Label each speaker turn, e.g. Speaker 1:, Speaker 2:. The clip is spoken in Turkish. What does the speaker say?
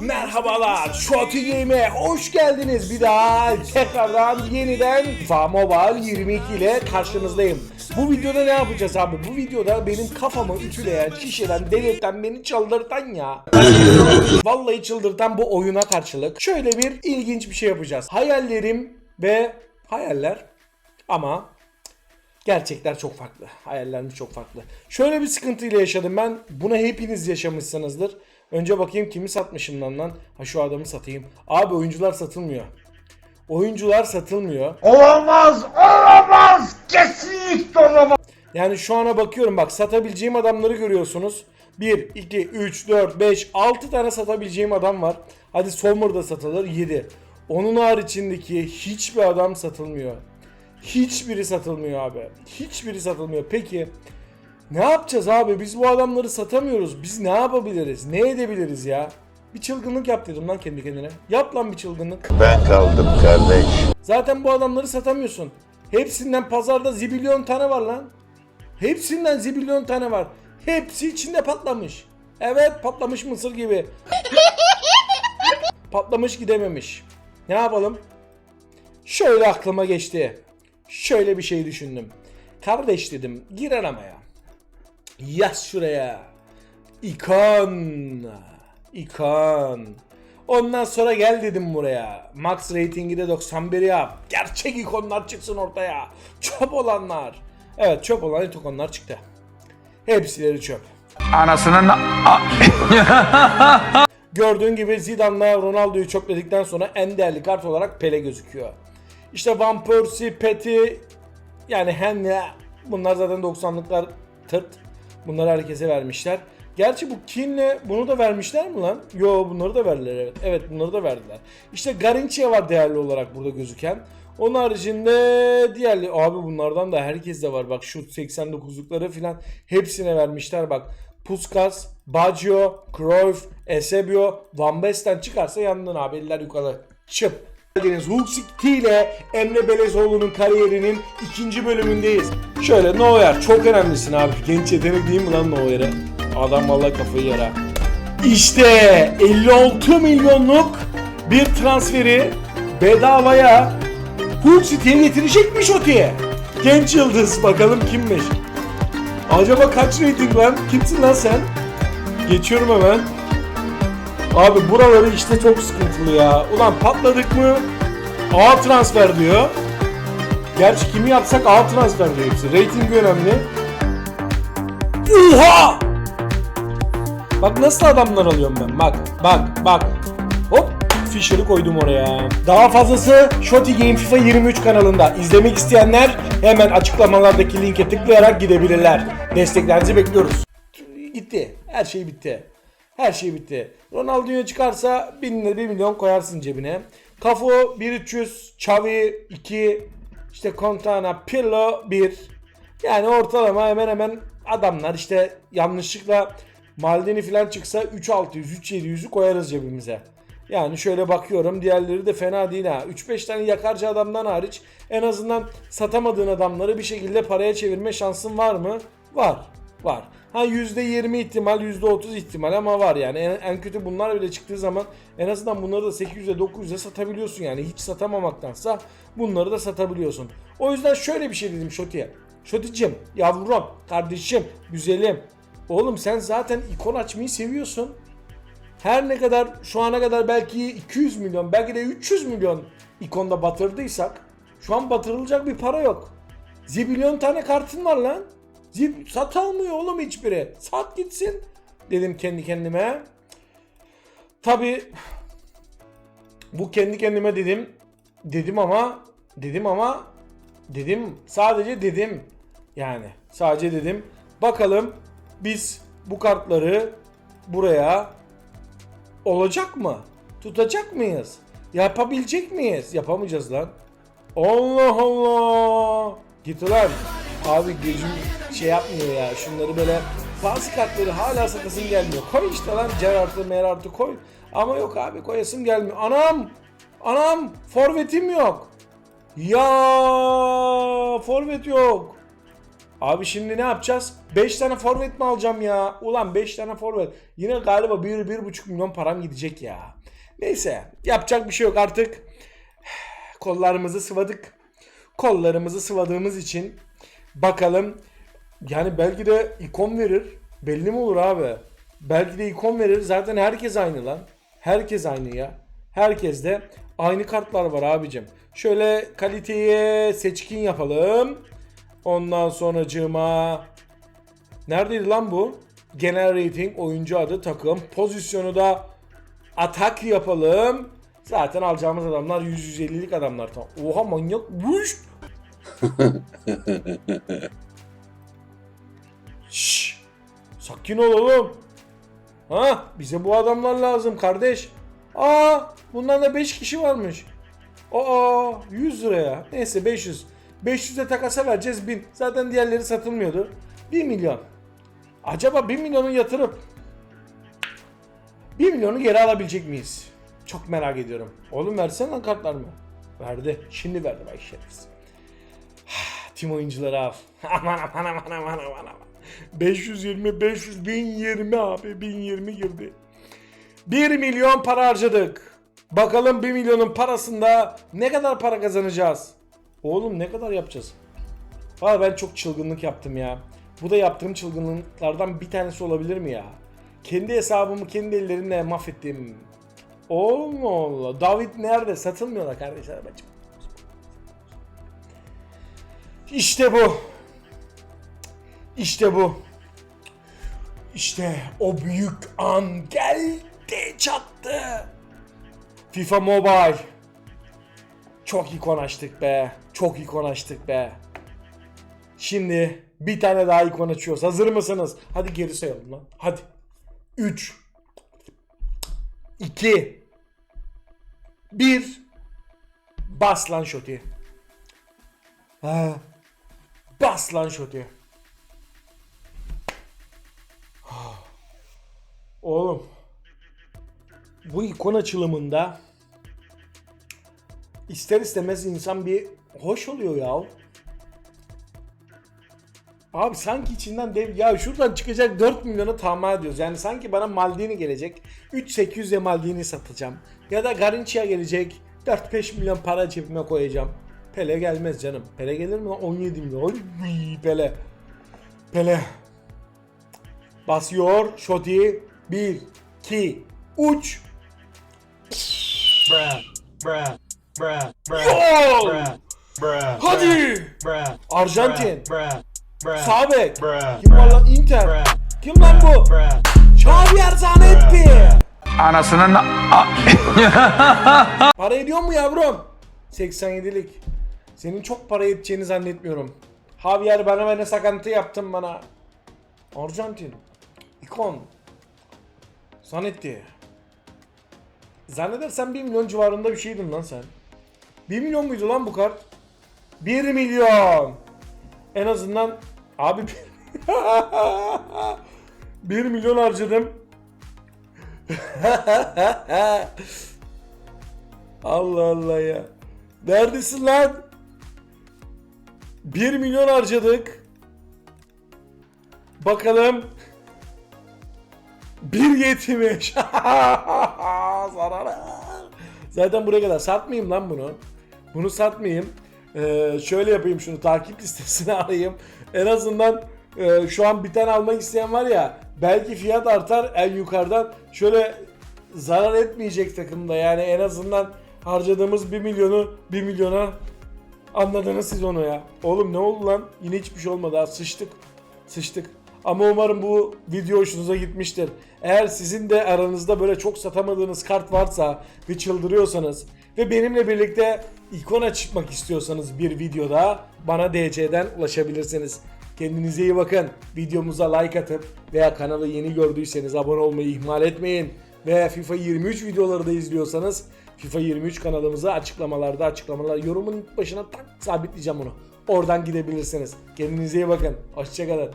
Speaker 1: Merhabalar, Shotty Game'e hoş geldiniz. Bir daha tekrardan yeniden FIFA Mobile 22 ile karşınızdayım. Bu videoda ne yapacağız abi? Bu videoda benim kafamı ütüleyen, şişiren, delirten, beni çıldırtan ya. Vallahi çıldırtan bu oyuna karşılık şöyle bir ilginç bir şey yapacağız. Hayallerim ve hayaller ama Gerçekler çok farklı. Hayallerimiz çok farklı. Şöyle bir sıkıntıyla yaşadım ben. Buna hepiniz yaşamışsınızdır. Önce bakayım kimi satmışım lan lan. Ha şu adamı satayım. Abi oyuncular satılmıyor. Oyuncular satılmıyor.
Speaker 2: Olamaz, olamaz, kesinlikle olamaz.
Speaker 1: Yani şu ana bakıyorum bak satabileceğim adamları görüyorsunuz. 1, 2, 3, 4, 5, 6 tane satabileceğim adam var. Hadi Sommer da satılır 7. Onun haricindeki hiçbir adam satılmıyor. Hiçbiri satılmıyor abi. Hiçbiri satılmıyor. Peki ne yapacağız abi? Biz bu adamları satamıyoruz. Biz ne yapabiliriz? Ne edebiliriz ya? Bir çılgınlık yap dedim lan kendi kendine. Yap lan bir çılgınlık.
Speaker 3: Ben kaldım kardeş.
Speaker 1: Zaten bu adamları satamıyorsun. Hepsinden pazarda zibilyon tane var lan. Hepsinden zibilyon tane var. Hepsi içinde patlamış. Evet patlamış mısır gibi. patlamış gidememiş. Ne yapalım? Şöyle aklıma geçti. Şöyle bir şey düşündüm. Kardeş dedim gir aramaya. Yaz şuraya. İkon. İkon. Ondan sonra gel dedim buraya. Max ratingi de 91 yap. Gerçek ikonlar çıksın ortaya. Çöp olanlar. Evet çöp olan ikonlar çıktı. Hepsileri çöp.
Speaker 2: Anasının
Speaker 1: Gördüğün gibi Zidane'la Ronaldo'yu çöpledikten sonra en değerli kart olarak Pele gözüküyor. İşte Van Persie, Petty yani Henry bunlar zaten 90'lıklar tırt. Bunları herkese vermişler. Gerçi bu Kin'le bunu da vermişler mi lan? Yo bunları da verdiler evet. Evet bunları da verdiler. İşte Garinçe var değerli olarak burada gözüken. Onun haricinde diğerli abi bunlardan da herkes de var. Bak şu 89'lukları filan hepsine vermişler bak. Puskas, Baggio, Cruyff, Eusebio, Van Basten çıkarsa yandın abi eller yukarı. Çıp. Geldiniz Hulk City ile Emre Belezoğlu'nun kariyerinin ikinci bölümündeyiz. Şöyle Neuer çok önemlisin abi. Genç yetenek değil mi lan Neuer'e? Adam vallahi kafayı yer ha. İşte 56 milyonluk bir transferi bedavaya Hulk City'ye getirecekmiş Oti'ye. Genç yıldız bakalım kimmiş. Acaba kaç rating lan? Kimsin lan sen? Geçiyorum hemen. Abi buraları işte çok sıkıntılı ya. Ulan patladık mı? A transfer diyor. Gerçi kimi yapsak A transfer diyor hepsi. Rating önemli. Oha! Bak nasıl adamlar alıyorum ben. Bak, bak, bak. Hop, Fisher'ı koydum oraya. Daha fazlası Shotty Game FIFA 23 kanalında. İzlemek isteyenler hemen açıklamalardaki linke tıklayarak gidebilirler. Desteklerinizi bekliyoruz. Gitti. Her şey bitti. Her şey bitti. Ronaldinho çıkarsa 1000 lira 1 milyon koyarsın cebine. Cafu 1300, Xavi 2, işte Contana, Pirlo 1. Yani ortalama hemen hemen adamlar işte yanlışlıkla Maldini falan çıksa 3600, 3700'ü koyarız cebimize. Yani şöyle bakıyorum diğerleri de fena değil ha. 3-5 tane yakarcı adamdan hariç en azından satamadığın adamları bir şekilde paraya çevirme şansın var mı? Var. Var. Ha %20 ihtimal, %30 ihtimal ama var yani. En, en kötü bunlar bile çıktığı zaman en azından bunları da 800'e 900'e satabiliyorsun yani. Hiç satamamaktansa bunları da satabiliyorsun. O yüzden şöyle bir şey dedim Şoti'ye. Şoti'cim, yavrum, kardeşim, güzelim. Oğlum sen zaten ikon açmayı seviyorsun. Her ne kadar şu ana kadar belki 200 milyon, belki de 300 milyon ikonda batırdıysak şu an batırılacak bir para yok. Zibilyon tane kartın var lan. Zib sat almıyor oğlum hiçbiri. Sat gitsin dedim kendi kendime. Tabi bu kendi kendime dedim. Dedim ama dedim ama dedim sadece dedim. Yani sadece dedim. Bakalım biz bu kartları buraya olacak mı? Tutacak mıyız? Yapabilecek miyiz? Yapamayacağız lan. Allah Allah. Git ulan. Abi gözüm şey yapmıyor ya. Şunları böyle bazı kartları hala sakasım gelmiyor. Koy işte lan cer artı mer artı koy. Ama yok abi koyasım gelmiyor. Anam! Anam! Forvetim yok. Ya forvet yok. Abi şimdi ne yapacağız? 5 tane forvet mi alacağım ya? Ulan 5 tane forvet. Yine galiba 1-1,5 milyon param gidecek ya. Neyse yapacak bir şey yok artık. Kollarımızı sıvadık. Kollarımızı sıvadığımız için bakalım yani belki de ikon verir. Belli mi olur abi? Belki de ikon verir. Zaten herkes aynı lan. Herkes aynı ya. Herkes de aynı kartlar var abicim. Şöyle kaliteye seçkin yapalım. Ondan sonracığıma neredeydi lan bu? Genel rating, oyuncu adı, takım, pozisyonu da atak yapalım. Zaten alacağımız adamlar 100-150'lik adamlar. Oha manyak. Şşş. Sakin ol oğlum. Ha, bize bu adamlar lazım kardeş. Aa, bundan da 5 kişi varmış. Aa, 100 liraya. Neyse 500. 500'e takasa vereceğiz 1000. Zaten diğerleri satılmıyordu. 1 milyon. Acaba 1 milyonu yatırıp 1 milyonu geri alabilecek miyiz? Çok merak ediyorum. Oğlum versene lan kartlar mı? Verdi. Şimdi verdi bak şerefsiz. Tüm oyuncuları al. aman aman aman aman aman aman. 520 500 1020 abi 1020 girdi. 1 milyon para harcadık. Bakalım 1 milyonun parasında ne kadar para kazanacağız? Oğlum ne kadar yapacağız? Valla ben çok çılgınlık yaptım ya. Bu da yaptığım çılgınlıklardan bir tanesi olabilir mi ya? Kendi hesabımı kendi ellerimle mahvettim. Allah Allah. David nerede? Satılmıyorlar kardeşler bacım. İşte bu. İşte bu. İşte o büyük an geldi çattı. FIFA Mobile. Çok ikon açtık be. Çok ikon açtık be. Şimdi bir tane daha ikon açıyoruz. Hazır mısınız? Hadi geri sayalım lan. Hadi. 3 2 1 Bas lan şoti. Ha. Bas lan şoti. Oğlum. Bu ikon açılımında ister istemez insan bir hoş oluyor ya. Abi sanki içinden dev ya şuradan çıkacak 4 milyonu tamam ediyoruz. Yani sanki bana Maldini gelecek. 3800'e Maldini satacağım. Ya da Garinçia gelecek. 4-5 milyon para cebime koyacağım. Pele gelmez canım. Pele gelir mi lan? 17 milyon. Oy, Pele. Pele. Basıyor. Şoti. 1, 2, 3.
Speaker 3: Bruh, bruh, bruh, bruh,
Speaker 1: Gol!
Speaker 3: bruh, bruh,
Speaker 1: Hadi! Arjantin.
Speaker 3: bruh, bruh,
Speaker 1: Sağ bek.
Speaker 3: bruh,
Speaker 1: Kim var lan? Inter. Kim lan bu?
Speaker 3: bruh,
Speaker 1: Xavier Zanetti.
Speaker 2: Anasının
Speaker 1: Para ediyor mu yavrum? 87'lik. Senin çok para edeceğini zannetmiyorum. Javier bana bana sakantı yaptın bana. Arjantin. İkon. Zanetti. Zannedersen 1 milyon civarında bir şeydin lan sen. 1 milyon muydu lan bu kart? 1 milyon. En azından abi 1 milyon harcadım. Allah Allah ya. Neredesin lan? 1 milyon harcadık. Bakalım. Bir yetmiş. Zarar. Zaten buraya kadar satmayayım lan bunu. Bunu satmayayım. Ee, şöyle yapayım şunu takip listesine alayım. En azından e, şu an bir tane almak isteyen var ya belki fiyat artar en yukarıdan. Şöyle zarar etmeyecek takımda yani en azından harcadığımız 1 milyonu 1 milyona anladınız siz onu ya. Oğlum ne oldu lan? Yine hiçbir şey olmadı sıçtık. Sıçtık. Ama umarım bu video hoşunuza gitmiştir. Eğer sizin de aranızda böyle çok satamadığınız kart varsa ve çıldırıyorsanız ve benimle birlikte ikona çıkmak istiyorsanız bir videoda bana DC'den ulaşabilirsiniz. Kendinize iyi bakın. Videomuza like atıp veya kanalı yeni gördüyseniz abone olmayı ihmal etmeyin. Ve FIFA 23 videoları da izliyorsanız FIFA 23 kanalımıza açıklamalarda açıklamalar yorumun başına tak sabitleyeceğim onu. Oradan gidebilirsiniz. Kendinize iyi bakın. Hoşçakalın.